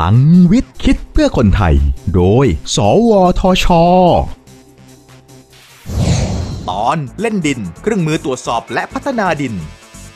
ลังวิทย์คิดเพื่อคนไทย โดย สวทช ตอนเล่นดิน เครื่องมือตรวจสอบและพัฒนาดิน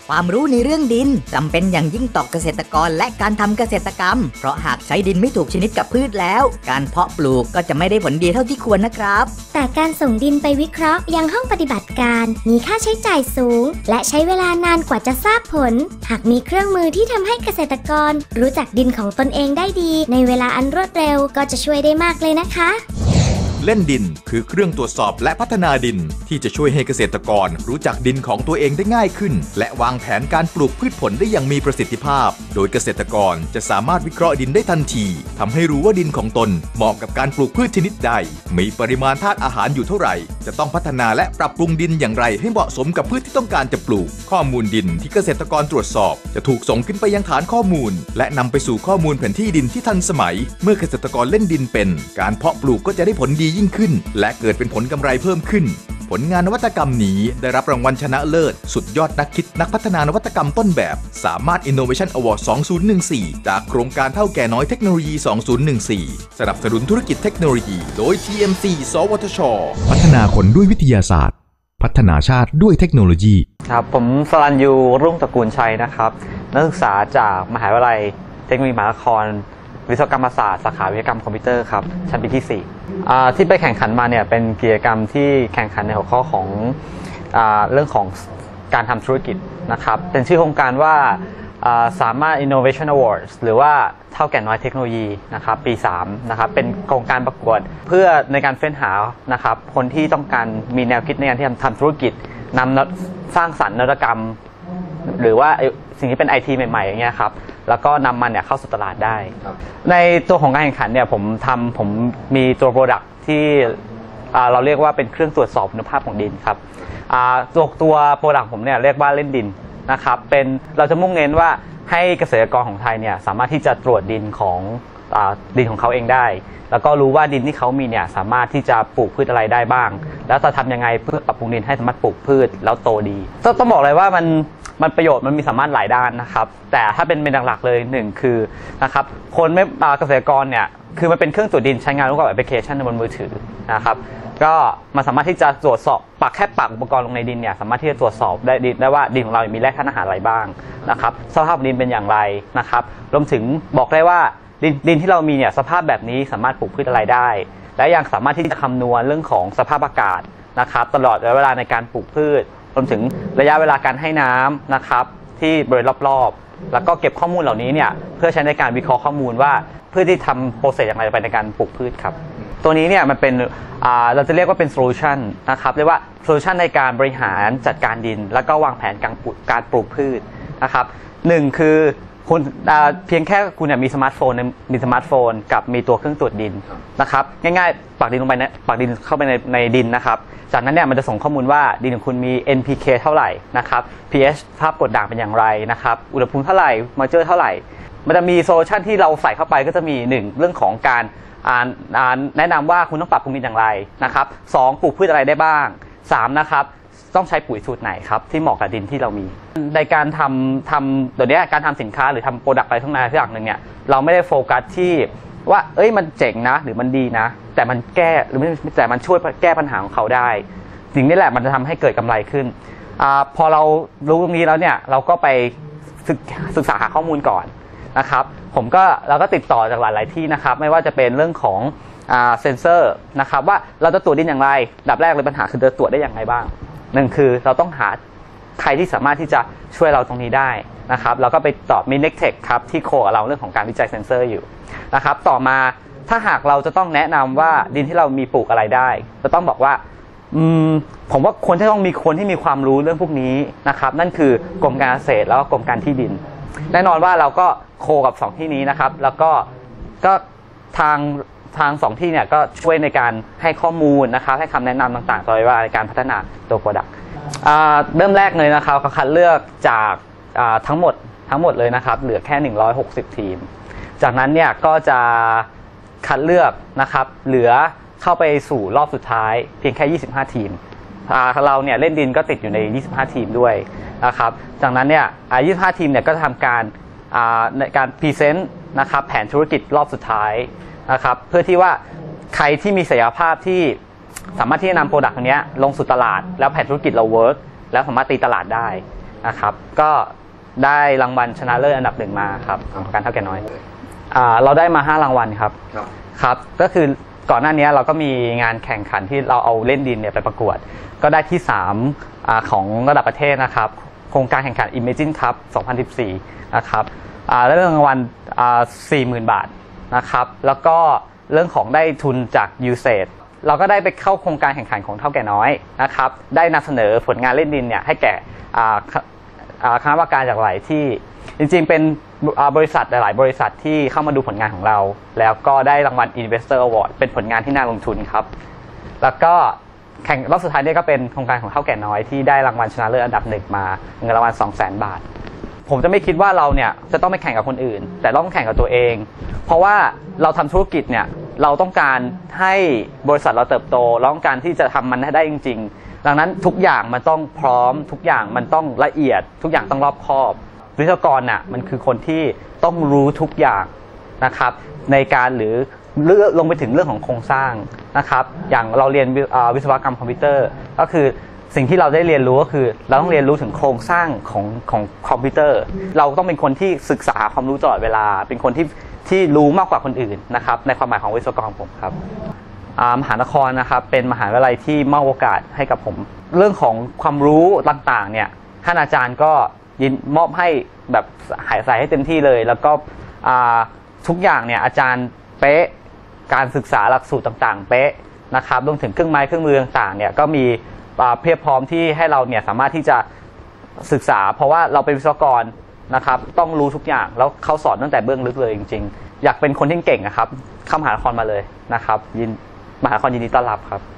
ความรู้ในเรื่องดินจำเป็นอย่างยิ่งต่อเกษตรกรและการทำเกษตรกรรม เพราะหากใช้ดินไม่ถูกชนิดกับพืชแล้ว การเพาะปลูกก็จะไม่ได้ผลดีเท่าที่ควรนะครับ แต่การส่งดินไปวิเคราะห์ยังห้องปฏิบัติการมีค่าใช้จ่ายสูง และใช้เวลานานกว่าจะทราบผล หากมีเครื่องมือที่ทำให้เกษตรกร รู้จักดินของตนเองได้ดี ในเวลาอันรวดเร็วก็จะช่วยได้มากเลยนะคะ เล่นดิน คือเครื่องตรวจสอบและพัฒนาดิน ที่จะช่วยให้เกษตรกรรู้จักดินของตัวเองได้ง่ายขึ้น และวางแผนการปลูกพืชผลได้อย่างมีประสิทธิภาพ โดยเกษตรกรจะสามารถวิเคราะห์ดินได้ทันทีทำให้รู้ว่าดินของตนเหมาะกับการปลูกพืชชนิดใด มีปริมาณธาตุอาหารอยู่เท่าไหร่ จะต้องพัฒนาและปรับปรุงดินอย่างไร ให้เหมาะสมกับพืชที่ต้องการจะปลูก ข้อมูลดินที่เกษตรกรตรวจสอบ จะถูกส่งขึ้นไปยังฐานข้อมูล และนำไปสู่ข้อมูลแผนที่ดินที่ทันสมัย เมื่อเกษตรกรเล่นดินเป็น การเพาะปลูกก็จะได้ผลดียิ่งขึ้น และเกิดเป็นผลกำไรเพิ่มขึ้น ผลงานนวัตกรรมนี้ได้รับรางวัลชนะเลิศ สุดยอดนักคิดนักพัฒนานวัตกรรมต้นแบบ สามารถ Innovation Award 2014 จากโครงการเท่าแก่น้อยเทคโนโลยี 2014 สนับสนุนธุรกิจเทคโนโลยี โดย TMC สวทช พัฒนาคนด้วยวิทยาศาสตร์ พัฒนาชาติด้วยเทคโนโลยี ครับ ผมสรัญยูรุ่งตระกูลชัยนะครับ นักศึกษาจากมหาวิทยาลัยเทคโนโลยีมหานคร วิศวกรรมศาสตร์สาขาวิทยากรรมคอมพิวเตอร์ครับชั้นปีที่4อ่ที่ไปแข่งขันมาเนี่ยเป็นกิจกรรมที่แข่งขันในหัวข้อของอเรื่องของการทำธุรกิจนะครับเป็นชื่อโครงการว่าสามารถ Innovation Awards หรือว่าเท่าแก่น้อยเทคโนโลยีนะครับปี3นะครับเป็นโครงการประกวดเพื่อในการเฟ้นหานะครับคนที่ต้องการมีแนวคิดในการที่ทำทำธุรกิจนำสร้างสรรค์นวัตกรรม หรือว่าสิ่งที่เป็นไอทีใหม่ๆอย่างเงี้ยครับ แล้วก็นำมันเนี่ยเข้าสู่ตลาดได้ ในตัวของการแข่งขันเนี่ยผมทำผมมีตัวโปรดักที่อ่าเราเรียกว่าเป็นเครื่องตรวจสอบคุณภาพของดินครับอ่าตัวตัวโปรดักผมเนี่ยเรียกว่าเล่นดินนะครับเป็นเราจะมุ่งเน้นว่าให้เกษตรกรของไทยเนี่ยสามารถที่จะตรวจดินของอา ดินของเขาเองได้ แล้วก็รู้ว่าดินที่เขามีเนี่ยสามารถที่จะปลูกพืชอะไรได้บ้าง แล้วจะทำยังไงเพื่อปรับปรุงดินให้สามารถปลูกพืชแล้วโตดีต้องต้องบอกเลยว่ามันมันประโยชน์มันมีสามารถหลายด้านนะครับ แต่ถ้าเป็นเป็นหลักๆเลยหนึ่งคือนะครับคนไม่อ่าเกษตรกรเนี่ยคือมันเป็นเครื่องตรวจดินใช้งานร่วมกับแอปพลิเคชันบนมือถือนะครับก็มันสามารถที่จะตรวจสอบปักแค่ปักอุปกรณ์ลงในดินเนี่ยสามารถที่จะตรวจสอบได้ดิได้ว่าดินของเรามีแร่ธาตุอาหารอะไรบ้างนะครับสภาพดินเป็นอย่างไรนะครับ รวมถึงบอกได้ว่า ดินดินที่เรามีเนี่ยสภาพแบบนี้สามารถปลูกพืชอะไรได้ และยังสามารถที่จะคำนวณเรื่องของสภาพอากาศนะครับ ตลอดระยะเวลาในการปลูกพืชรวมถึงระยะเวลาการให้น้ำนะครับ ที่บริเวณรอบๆ แล้วก็เก็บข้อมูลเหล่านี้เนี่ยเพื่อใช้ในการวิเคราะห์ข้อมูลว่าเพื่อที่ทำโปรเซสอย่างไรไปในการปลูกพืชครับตัวนี้เนี่ยมันเป็นเราจะเรียกว่าเป็นโซลูชันนะครับเรียกว่าโซลูชันในการบริหารจัดการดิน แล้วก็วางแผนการปลูกการปลูกพืชนะครับหนึ่งคือ คุณเพียงแค่คุณเนี่ยมีสมาร์ทโฟนมีสมาร์ทโฟน กับมีตัวเครื่องตรวจดินนะครับง่ายๆปักดินลงไปนะปักดินเข้าไปในในดินนะครับจากนั้นเนี่ยมันจะส่งข้อมูลว่าดินของคุณมี NPK เท่าไหร่นะครับ pH ภาพกรดด่างเป็นอย่างไรนะครับอุณหภูมิเท่าไหร่มอเจอร์เท่าไหร่ มันจะมีโซลูชันที่เราใส่เข้าไปก็จะมี 1 เรื่องของการแนะนำว่าคุณต้องปรับปรุงดินอย่างไรนะครับสองปลูกพืชอะไรได้บ้าง3นะครับ ต้องใช้ปุ๋ยสูตรไหนครับ ที่เหมาะกับดินที่เรามี ในการทำทำเดี๋ยวนี้การทำสินค้าหรือทำโปรดักต์อะไรทั้งนั้นสักอย่างหนึ่งเนี่ยเราไม่ได้โฟกัสที่ว่า เอ้ยมันเจ๋งนะ หรือมันดีนะ แต่มันแก้หรือไม่แต่มันช่วยแก้ปัญหาของเขาได้สิ่งนี้แหละมันจะทำให้เกิดกำไรขึ้นอพอเรารู้ตรงนี้แล้วเนี่ยเราก็ไปศึกศึกษาหาข้อมูลก่อนนะครับ ผมก็เราก็ติดต่อจากหลายๆที่นะครับ ไม่ว่าจะเป็นเรื่องของเซนเซอร์นะครับว่าเราจะตรวจดินอย่างไรดับแรกเลยปัญหาคือจะตรวจได้อย่างไรบ้าง หนึ่งคือเราต้องหาใครที่สามารถที่จะช่วยเราตรงนี้ได้นะครับเราก็ไปตอบมี n e c t e c h ครับที่โคกับเราเรื่องของการวิจัยเซนเซอร์อยู่นะครับต่อมาถ้าหากเราจะต้องแนะนำว่าดินที่เรามีปลูกอะไรได้จะต้องบอกว่าอืมผมว่าควรที่ต้องมีคนที่มีความรู้เรื่องพวกนี้นะครับ นั่นคือกรมการเกษตรแล้วก็กรมการที่ดิน แน่นอนว่าเราก็โคกับ 2 ที่นี้นะครับ แล้วก็ก็ ทางทางสองที่เนี่ยก็ช่วยในการให้ข้อมูลนะครับให้คำแนะนำต่างๆต่อเวลาในการพัฒนาตัวโปรดักต์เริ่มแรกเลยนะครับเขาคัดเลือกจากาทั้งหมดทั้งหมดเลยนะครับ เหลือแค่ 160 ทีม จากนั้นเนี่ยก็จะคัดเลือกนะครับ เหลือเข้าไปสู่รอบสุดท้ายเพียงแค่ 25 ทีมเราเนี่ยเล่นดินก็ติดอยู่ใน 25 ทีมด้วยนะครับ จากนั้นเนี่ย25 ทีมเนี่ยก็จะทำการในการพรีเซนต์ นะครับแผนธุรกิจรอบสุดท้ายนะครับเพื่อที่ว่าใครที่มีศักยภาพที่สามารถที่จะนำโปรดักต์ตรงนี้ยลงสู่ตลาด แล้วแผนธุรกิจเราเวิร์กแล้วสามารถตีตลาดได้นะครับก็ได้รางวัลชนะเลิศอันดับหนึ่งมาครับของการเท่าแก่น้อยอ่าเราได้มา 5 รางวัลครับครับ ก็คือก่อนหน้านี้เราก็มีงานแข่งขันที่เราเอาเล่นดินเนี่ยไปประกวด ก็ได้ที่3อ่าของระดับประเทศนะครับ โครงการแข่งขัน Imagine Cup 2014 นะครับอ่า ได้เรื่องรางวัลอ่า40,000บาทนะครับ แล้วก็เรื่องของได้ทุนจาก u s a i d เราก็ได้ไปเข้าโครงการแข่งขันของเท่าแก่น้อยนะครับ ได้นำเสนอผลงานเล่นดินเนี่ยให้แก่อ่าอ่าคณะกรรมการจากหลายที่ จริงๆ เป็นบริษัทหลาย ๆ บริษัทที่เข้ามาดูผลงานของเรา แล้วก็ได้รางวัล Investor Award เป็นผลงานที่น่าลงทุนครับ แล้วก็แข่งรอบสุดท้ายนี่ก็เป็นโครงการของเท่าแก่น้อยที่ได้รางวัลชนะเลิศอันดับหนึ่งมาเงินรางวัล2 0 0 0 0 0 บาท ผมจะไม่คิดว่าเราเนี่ยจะต้องไปแข่งกับคนอื่น แต่ต้องแข่งกับตัวเอง เพราะว่าเราทำธุรกิจเนี่ยเราต้องการให้บริษัทเราเติบโตเราต้องการที่จะทำมันให้ได้จริง ๆ ดังนั้นทุกอย่างมันต้องพร้อม ทุกอย่างมันต้องละเอียด ทุกอย่างต้องรอบคอบวิศวกรน่ะมันคือคนที่ต้องรู้ทุกอย่างนะครับ ในการหรือเลือกลงไปถึงเรื่องของโครงสร้างนะครับ อย่างเราเรียนวิศวกรรมคอมพิวเตอร์ ก็คือ สิ่งที่เราได้เรียนรู้ก็คือ เราต้องเรียนรู้ถึงโครงสร้างของของคอมพิวเตอร์ เราต้องเป็นคนที่ศึกษาความรู้ตลอดเวลา เป็นคนที่ที่รู้มากกว่าคนอื่นนะครับในความหมายของวิศวกรของผมครับมหานครนะครับเป็นมหาวิทยาลัยที่มอบโอกาสให้กับผม เรื่องของความรู้ต่างๆเนี่ยท่านอาจารย์ก็ยินมอบให้แบบหายใส่ให้เต็มที่เลย แล้วก็ทุกอย่างเนี่ยอาจารย์เป๊ะการศึกษาหลักสูตรต่างๆ เป๊ะนะครับรวมถึงเครื่องไม้เครื่องมือต่างๆเนี่ยก็มี เพียบพร้อมที่ให้เราเนี่ยสามารถที่จะศึกษา เพราะว่าเราเป็นวิศวกรนะครับต้องรู้ทุกอย่างแล้วเขาสอนตั้งแต่เบื้องลึกเลยจริง ๆ อยากเป็นคนที่เก่งนะครับเข้ามหาคอนมาเลยนะครับ ยินมหาคอนยินดีต้อนรับครับ